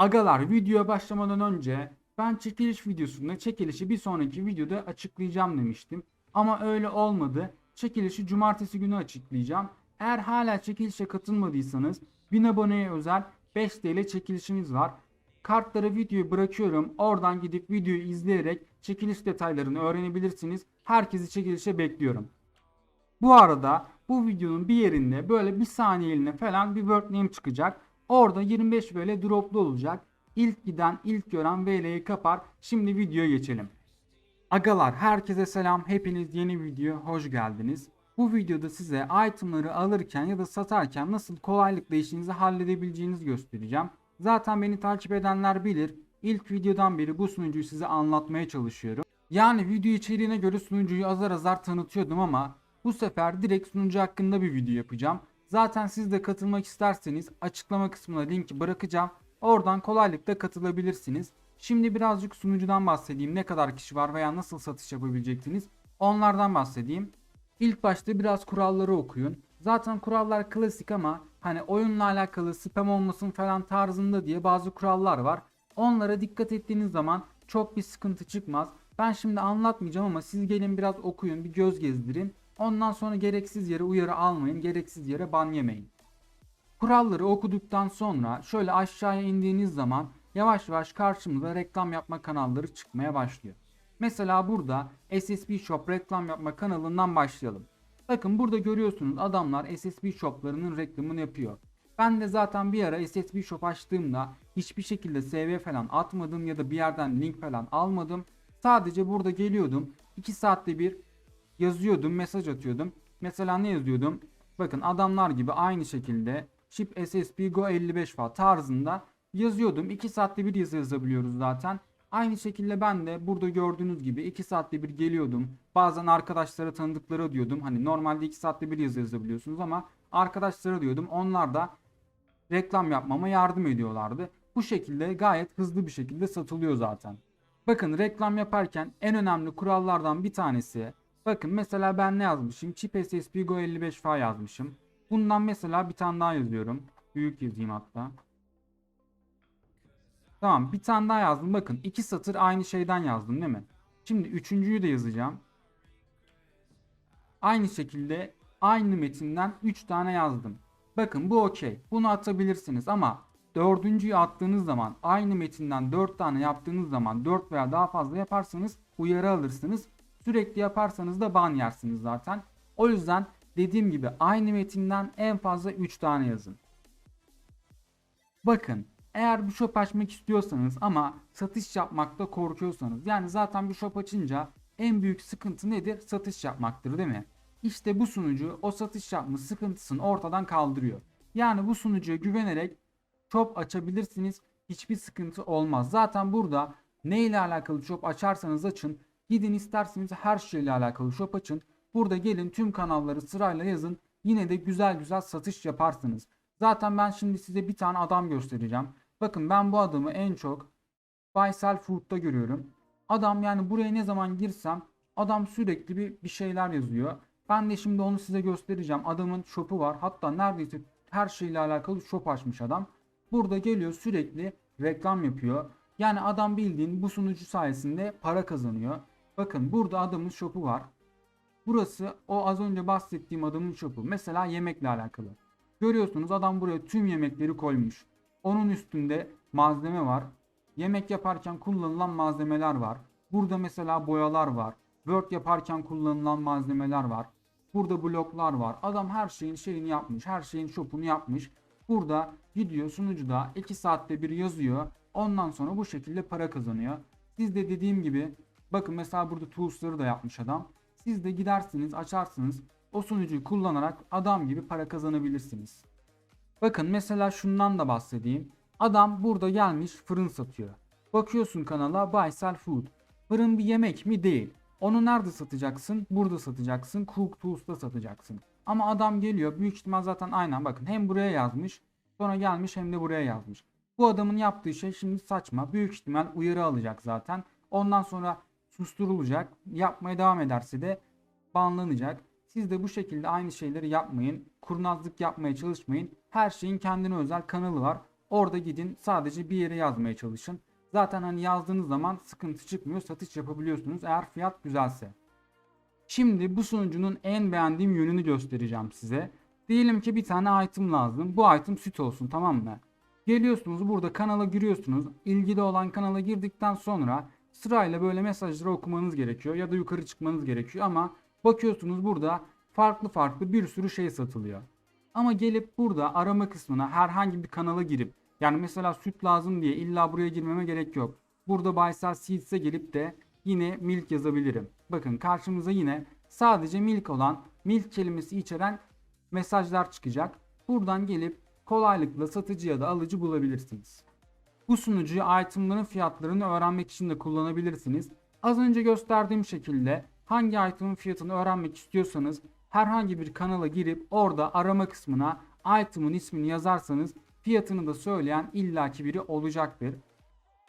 Agalar videoya başlamadan önce ben çekiliş videosunda çekilişi bir sonraki videoda açıklayacağım demiştim. Ama öyle olmadı. Çekilişi cumartesi günü açıklayacağım. Eğer hala çekilişe katılmadıysanız 1000 aboneye özel 5 TL çekilişimiz var. Kartları videoyu bırakıyorum. Oradan gidip videoyu izleyerek çekiliş detaylarını öğrenebilirsiniz. Herkesi çekilişe bekliyorum. Bu arada bu videonun bir yerinde böyle bir saniyeliğine falan bir word name çıkacak. Orada 25 VL droplu olacak. İlk giden ilk gören VL'yi kapar. Şimdi videoya geçelim. Agalar herkese selam. Hepiniz yeni videoya hoş geldiniz. Bu videoda size itemları alırken ya da satarken nasıl kolaylıkla işinizi halledebileceğinizi göstereceğim. Zaten beni takip edenler bilir. İlk videodan beri bu sunucuyu size anlatmaya çalışıyorum. Yani video içeriğine göre sunucuyu azar azar tanıtıyordum ama bu sefer direkt sunucu hakkında bir video yapacağım. Zaten siz de katılmak isterseniz açıklama kısmına linki bırakacağım. Oradan kolaylıkla katılabilirsiniz. Şimdi birazcık sunucudan bahsedeyim. Ne kadar kişi var veya nasıl satış yapabileceksiniz. Onlardan bahsedeyim. İlk başta biraz kuralları okuyun. Zaten kurallar klasik ama hani oyunla alakalı spam olmasın falan tarzında diye bazı kurallar var. Onlara dikkat ettiğiniz zaman çok bir sıkıntı çıkmaz. Ben şimdi anlatmayacağım ama siz gelin biraz okuyun, bir göz gezdirin. Ondan sonra gereksiz yere uyarı almayın, gereksiz yere ban yemeyin. Kuralları okuduktan sonra şöyle aşağıya indiğiniz zaman yavaş yavaş karşımıza reklam yapma kanalları çıkmaya başlıyor. Mesela burada SSB Shop reklam yapma kanalından başlayalım. Bakın burada görüyorsunuz adamlar SSB Shop'larının reklamını yapıyor. Ben de zaten bir ara SSB Shop açtığımda hiçbir şekilde SV falan atmadım ya da bir yerden link falan almadım. Sadece burada geliyordum. 2 saatte bir yazıyordum, mesaj atıyordum. Mesela ne yazıyordum? Bakın adamlar gibi aynı şekilde chip SSP Go 55 falan tarzında yazıyordum. 2 saatte bir yazı yazabiliyoruz zaten. Aynı şekilde ben de burada gördüğünüz gibi 2 saatte bir geliyordum. Bazen arkadaşlara tanıdıkları diyordum. Hani normalde 2 saatte bir yazı yazabiliyorsunuz ama arkadaşlara diyordum. Onlar da reklam yapmama yardım ediyorlardı. Bu şekilde gayet hızlı bir şekilde satılıyor zaten. Bakın reklam yaparken en önemli kurallardan bir tanesi Bakın mesela ben ne yazmışım? Chip SSP Go 55 fa yazmışım. Bundan mesela bir tane daha yazıyorum. Büyük yazayım hatta. Tamam bir tane daha yazdım. Bakın iki satır aynı şeyden yazdım değil mi? Şimdi üçüncüyü de yazacağım. Aynı şekilde aynı metinden 3 tane yazdım. Bakın bu okey. Bunu atabilirsiniz ama dördüncüyü attığınız zaman aynı metinden 4 tane yaptığınız zaman 4 veya daha fazla yaparsanız uyarı alırsınız. Sürekli yaparsanız da ban yersiniz zaten. O yüzden dediğim gibi aynı metinden en fazla 3 tane yazın. Bakın eğer bir shop açmak istiyorsanız ama satış yapmakta korkuyorsanız yani zaten bir shop açınca en büyük sıkıntı nedir? Satış yapmaktır değil mi? İşte bu sunucu o satış yapma sıkıntısını ortadan kaldırıyor. Yani bu sunucuya güvenerek shop açabilirsiniz. Hiçbir sıkıntı olmaz. Zaten burada ne ile alakalı shop açarsanız açın Gidin isterseniz her şeyle alakalı shop açın. Burada gelin tüm kanalları sırayla yazın. Yine de güzel güzel satış yaparsınız. Zaten ben şimdi size bir tane adam göstereceğim. Bakın ben bu adamı en çok Faysal Food'da görüyorum. Adam yani buraya ne zaman girsem adam sürekli bir, bir şeyler yazıyor. Ben de şimdi onu size göstereceğim. Adamın shop'u var. Hatta neredeyse her şeyle alakalı shop açmış adam. Burada geliyor sürekli reklam yapıyor. Yani adam bildiğin bu sunucu sayesinde para kazanıyor. Bakın burada adamın shop'u var. Burası o az önce bahsettiğim adamın shop'u. Mesela yemekle alakalı. Görüyorsunuz adam buraya tüm yemekleri koymuş. Onun üstünde malzeme var. Yemek yaparken kullanılan malzemeler var. Burada mesela boyalar var. Word yaparken kullanılan malzemeler var. Burada bloklar var. Adam her şeyin şeyini yapmış. Her şeyin shop'unu yapmış. Burada gidiyor sunucuda 2 saatte bir yazıyor. Ondan sonra bu şekilde para kazanıyor. Siz de dediğim gibi Bakın mesela burada tools'ları da yapmış adam. Siz de gidersiniz açarsınız. O sunucuyu kullanarak adam gibi para kazanabilirsiniz. Bakın mesela şundan da bahsedeyim. Adam burada gelmiş fırın satıyor. Bakıyorsun kanala Buy Sell Food. Fırın bir yemek mi? Değil. Onu nerede satacaksın? Burada satacaksın. Cook Tools'ta satacaksın. Ama adam geliyor. Büyük ihtimal zaten aynen bakın. Hem buraya yazmış. Sonra gelmiş hem de buraya yazmış. Bu adamın yaptığı şey şimdi saçma. Büyük ihtimal uyarı alacak zaten. Ondan sonra susturulacak. Yapmaya devam ederse de banlanacak. Siz de bu şekilde aynı şeyleri yapmayın. Kurnazlık yapmaya çalışmayın. Her şeyin kendine özel kanalı var. Orada gidin sadece bir yere yazmaya çalışın. Zaten hani yazdığınız zaman sıkıntı çıkmıyor. Satış yapabiliyorsunuz eğer fiyat güzelse. Şimdi bu sunucunun en beğendiğim yönünü göstereceğim size. Diyelim ki bir tane item lazım. Bu item süt olsun tamam mı? Geliyorsunuz burada kanala giriyorsunuz. İlgili olan kanala girdikten sonra sırayla böyle mesajları okumanız gerekiyor ya da yukarı çıkmanız gerekiyor ama bakıyorsunuz burada farklı farklı bir sürü şey satılıyor. Ama gelip burada arama kısmına herhangi bir kanala girip yani mesela süt lazım diye illa buraya girmeme gerek yok. Burada Baysal Seeds'e gelip de yine milk yazabilirim. Bakın karşımıza yine sadece milk olan milk kelimesi içeren mesajlar çıkacak. Buradan gelip kolaylıkla satıcı ya da alıcı bulabilirsiniz. Bu sunucuyu itemların fiyatlarını öğrenmek için de kullanabilirsiniz. Az önce gösterdiğim şekilde hangi itemın fiyatını öğrenmek istiyorsanız herhangi bir kanala girip orada arama kısmına itemın ismini yazarsanız fiyatını da söyleyen illaki biri olacaktır.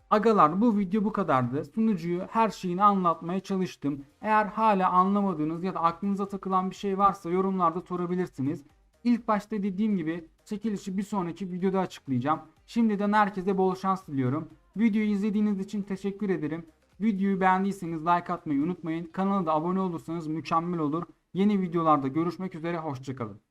Agalar bu video bu kadardı. Sunucuyu her şeyini anlatmaya çalıştım. Eğer hala anlamadığınız ya da aklınıza takılan bir şey varsa yorumlarda sorabilirsiniz. İlk başta dediğim gibi çekilişi bir sonraki videoda açıklayacağım. Şimdiden herkese bol şans diliyorum. Videoyu izlediğiniz için teşekkür ederim. Videoyu beğendiyseniz like atmayı unutmayın. Kanala da abone olursanız mükemmel olur. Yeni videolarda görüşmek üzere hoşçakalın.